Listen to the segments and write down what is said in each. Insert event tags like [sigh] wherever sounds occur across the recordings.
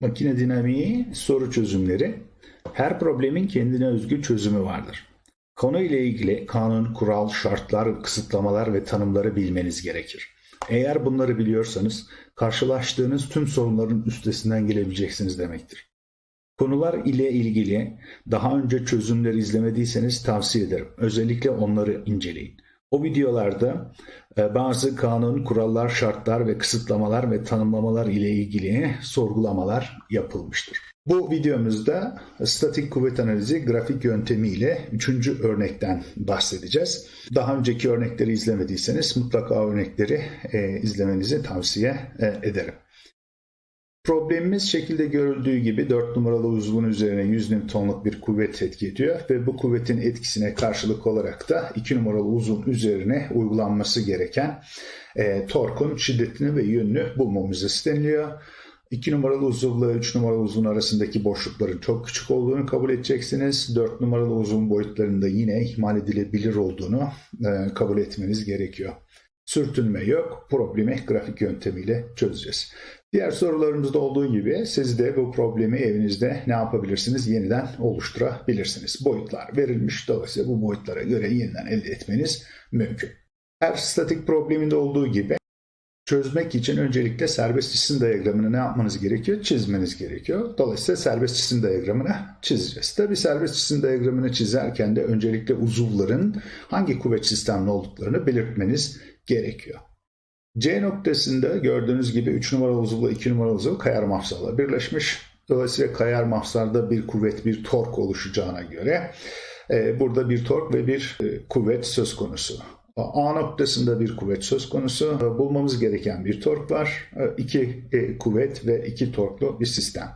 Makine dinamiği soru çözümleri. Her problemin kendine özgü çözümü vardır. Konu ile ilgili kanun, kural, şartlar, kısıtlamalar ve tanımları bilmeniz gerekir. Eğer bunları biliyorsanız karşılaştığınız tüm sorunların üstesinden gelebileceksiniz demektir. Konular ile ilgili daha önce çözümleri izlemediyseniz tavsiye ederim. Özellikle onları inceleyin. O videolarda e, bazı kanun, kurallar, şartlar ve kısıtlamalar ve tanımlamalar ile ilgili sorgulamalar yapılmıştır. Bu videomuzda statik kuvvet analizi grafik yöntemiyle üçüncü örnekten bahsedeceğiz. Daha önceki örnekleri izlemediyseniz mutlaka örnekleri e, izlemenizi tavsiye e, ederim. Problemimiz şekilde görüldüğü gibi 4 numaralı uzvun üzerine 100 Newton'luk bir kuvvet etki ediyor ve bu kuvvetin etkisine karşılık olarak da 2 numaralı uzun üzerine uygulanması gereken e, torkun şiddetini ve yönünü bulmamız isteniliyor. 2 numaralı uzuvla 3 numaralı uzun arasındaki boşlukların çok küçük olduğunu kabul edeceksiniz. 4 numaralı uzun boyutlarında yine ihmal edilebilir olduğunu e, kabul etmeniz gerekiyor. Sürtünme yok. Problemi grafik yöntemiyle çözeceğiz. Diğer sorularımızda olduğu gibi siz de bu problemi evinizde ne yapabilirsiniz? Yeniden oluşturabilirsiniz. Boyutlar verilmiş. Dolayısıyla bu boyutlara göre yeniden elde etmeniz mümkün. Her statik probleminde olduğu gibi çözmek için öncelikle serbest cisim diyagramını ne yapmanız gerekiyor? Çizmeniz gerekiyor. Dolayısıyla serbest cisim diyagramını çizeceğiz. Tabi serbest cisim diyagramını çizerken de öncelikle uzuvların hangi kuvvet sistemli olduklarını belirtmeniz gerekiyor. C noktasında gördüğünüz gibi 3 numaralı uzuvla 2 numaralı uzuv kayar mafsalla birleşmiş. Dolayısıyla kayar mafslarda bir kuvvet, bir tork oluşacağına göre e, burada bir tork ve bir e, kuvvet söz konusu. A noktasında bir kuvvet söz konusu. Bulmamız gereken bir tork var. E, iki e, kuvvet ve iki torklu bir sistem.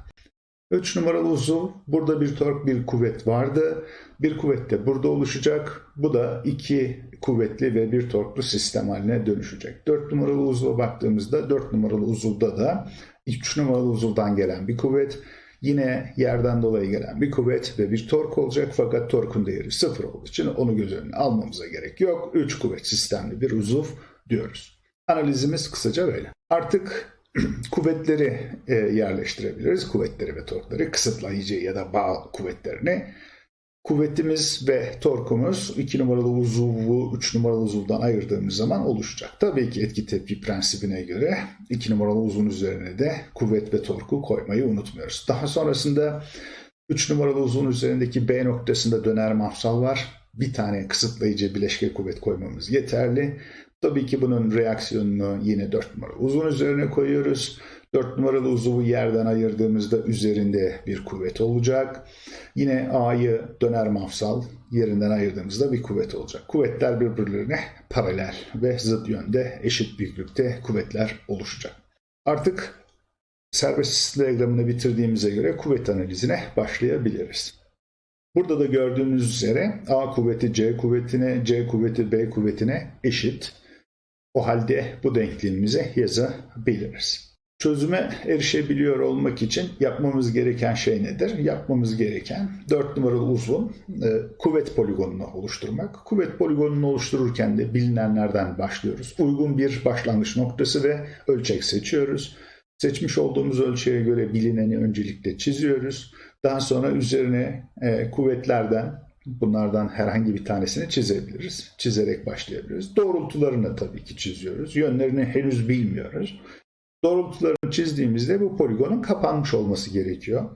3 numaralı uzuv burada bir tork bir kuvvet vardı. Bir kuvvet de burada oluşacak. Bu da iki kuvvetli ve bir torklu sistem haline dönüşecek. 4 numaralı uzva baktığımızda 4 numaralı uzuvda da 3 numaralı uzuvdan gelen bir kuvvet yine yerden dolayı gelen bir kuvvet ve bir tork olacak fakat torkun değeri sıfır olduğu için onu göz önüne almamıza gerek yok. 3 kuvvet sistemli bir uzuv diyoruz. Analizimiz kısaca böyle. Artık [clears throat] kuvvetleri e, yerleştirebiliriz. Kuvvetleri ve torkları kısıtlayıcı ya da bağ kuvvetlerini. Kuvvetimiz ve torkumuz 2 numaralı uzuvu 3 numaralı uzuvdan ayırdığımız zaman oluşacak. Tabii ki etki tepki prensibine göre 2 numaralı uzun üzerine de kuvvet ve torku koymayı unutmuyoruz. Daha sonrasında 3 numaralı uzun üzerindeki B noktasında döner mafsal var. Bir tane kısıtlayıcı bileşke kuvvet koymamız yeterli. Tabii ki bunun reaksiyonunu yine 4 numaralı uzun üzerine koyuyoruz. 4 numaralı uzuvu yerden ayırdığımızda üzerinde bir kuvvet olacak. Yine A'yı döner mafsal yerinden ayırdığımızda bir kuvvet olacak. Kuvvetler birbirlerine paralel ve zıt yönde eşit büyüklükte kuvvetler oluşacak. Artık serbest diyagramını bitirdiğimize göre kuvvet analizine başlayabiliriz. Burada da gördüğünüz üzere A kuvveti C kuvvetine, C kuvveti B kuvvetine eşit. O halde bu denkliğimize yazabiliriz. Çözüme erişebiliyor olmak için yapmamız gereken şey nedir? Yapmamız gereken 4 numaralı uzun e, kuvvet poligonunu oluşturmak. Kuvvet poligonunu oluştururken de bilinenlerden başlıyoruz. Uygun bir başlangıç noktası ve ölçek seçiyoruz. Seçmiş olduğumuz ölçeğe göre bilineni öncelikle çiziyoruz. Daha sonra üzerine e, kuvvetlerden Bunlardan herhangi bir tanesini çizebiliriz. Çizerek başlayabiliriz. Doğrultularını tabii ki çiziyoruz. Yönlerini henüz bilmiyoruz. Doğrultularını çizdiğimizde bu poligonun kapanmış olması gerekiyor.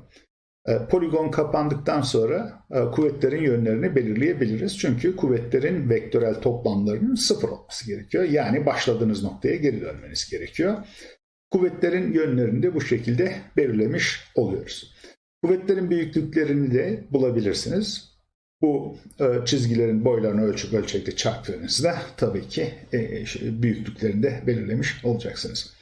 E, poligon kapandıktan sonra e, kuvvetlerin yönlerini belirleyebiliriz. Çünkü kuvvetlerin vektörel toplamlarının sıfır olması gerekiyor. Yani başladığınız noktaya geri dönmeniz gerekiyor. Kuvvetlerin yönlerini de bu şekilde belirlemiş oluyoruz. Kuvvetlerin büyüklüklerini de bulabilirsiniz. Bu e, çizgilerin boylarını ölçüp ölçekle çarptığınızda tabii ki e, büyüklüklerini de belirlemiş olacaksınız.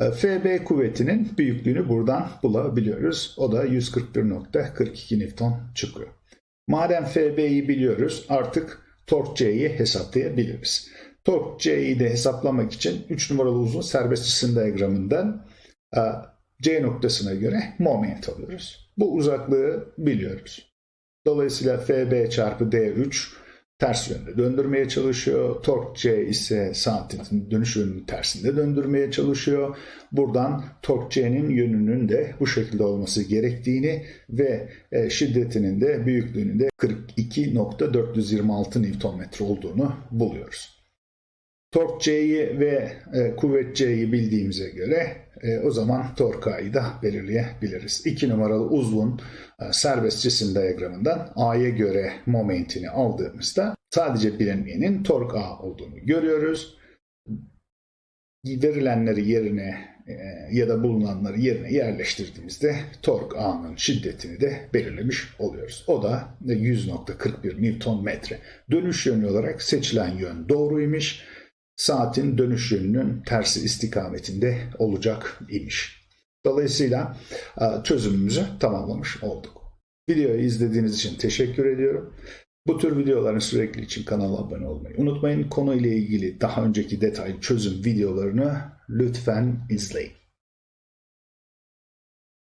E, FB kuvvetinin büyüklüğünü buradan bulabiliyoruz. O da 141.42 Newton çıkıyor. Madem FB'yi biliyoruz artık tork C'yi hesaplayabiliriz. Tork C'yi de hesaplamak için 3 numaralı uzun serbest cisim diyagramından C noktasına göre moment alıyoruz. Bu uzaklığı biliyoruz. Dolayısıyla FB çarpı D3 ters yönde döndürmeye çalışıyor. Tork C ise saatin dönüş yönünün tersinde döndürmeye çalışıyor. Buradan tork C'nin yönünün de bu şekilde olması gerektiğini ve e, şiddetinin de büyüklüğünün de 42.426 Nm olduğunu buluyoruz. Tork C'yi ve e, kuvvet C'yi bildiğimize göre e, o zaman tork A'yı da belirleyebiliriz. 2 numaralı uzvun e, serbest cisim diyagramından A'ya göre momentini aldığımızda sadece bilinmeyenin tork A olduğunu görüyoruz. Verilenleri yerine e, ya da bulunanları yerine yerleştirdiğimizde tork A'nın şiddetini de belirlemiş oluyoruz. O da 100.41 Nm metre. Dönüş yönü olarak seçilen yön doğruymuş saatin dönüş yönünün tersi istikametinde olacak imiş. Dolayısıyla e, çözümümüzü tamamlamış olduk. Videoyu izlediğiniz için teşekkür ediyorum. Bu tür videoların sürekli için kanala abone olmayı unutmayın. Konu ile ilgili daha önceki detaylı çözüm videolarını lütfen izleyin.